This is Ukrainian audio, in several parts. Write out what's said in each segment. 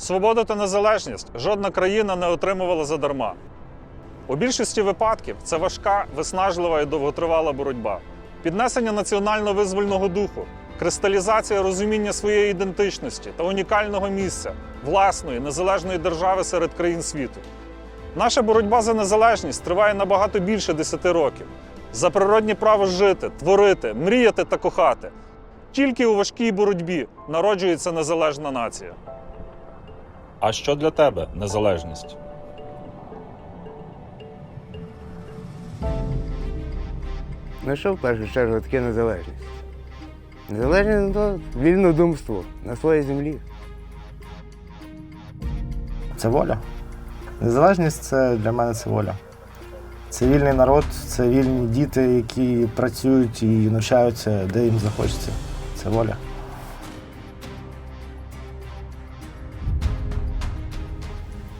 Свободу та незалежність жодна країна не отримувала задарма. У більшості випадків це важка, виснажлива і довготривала боротьба. Піднесення національно-визвольного духу, кристалізація розуміння своєї ідентичності та унікального місця власної незалежної держави серед країн світу. Наша боротьба за незалежність триває набагато більше 10 років. За природнє право жити, творити, мріяти та кохати. Тільки у важкій боротьбі народжується незалежна нація. А що для тебе незалежність? Ну що в першу чергу таке незалежність? Незалежність то вільнодумство на своїй землі. Це воля. Незалежність це для мене це воля. Це вільний народ, це вільні діти, які працюють і навчаються, де їм захочеться. Це воля.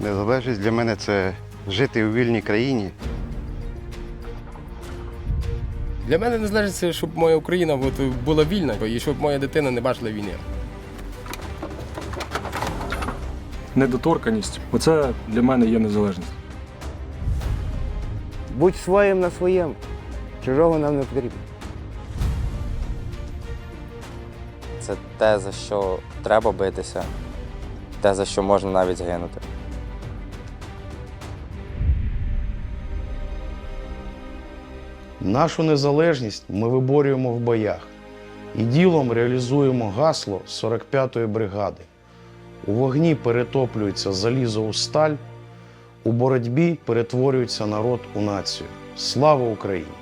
Незалежність для мене це жити у вільній країні, Для мене незалежність, це, щоб моя Україна була вільна і щоб моя дитина не бачила війни. недоторканість. Оце для мене є незалежність. Будь своїм на своєму. Чужого нам не потрібно. Це те, за що треба битися, те, за що можна навіть згинути. Нашу незалежність ми виборюємо в боях і ділом реалізуємо гасло 45-ї бригади. У вогні перетоплюється залізо у сталь, у боротьбі перетворюється народ у націю. Слава Україні!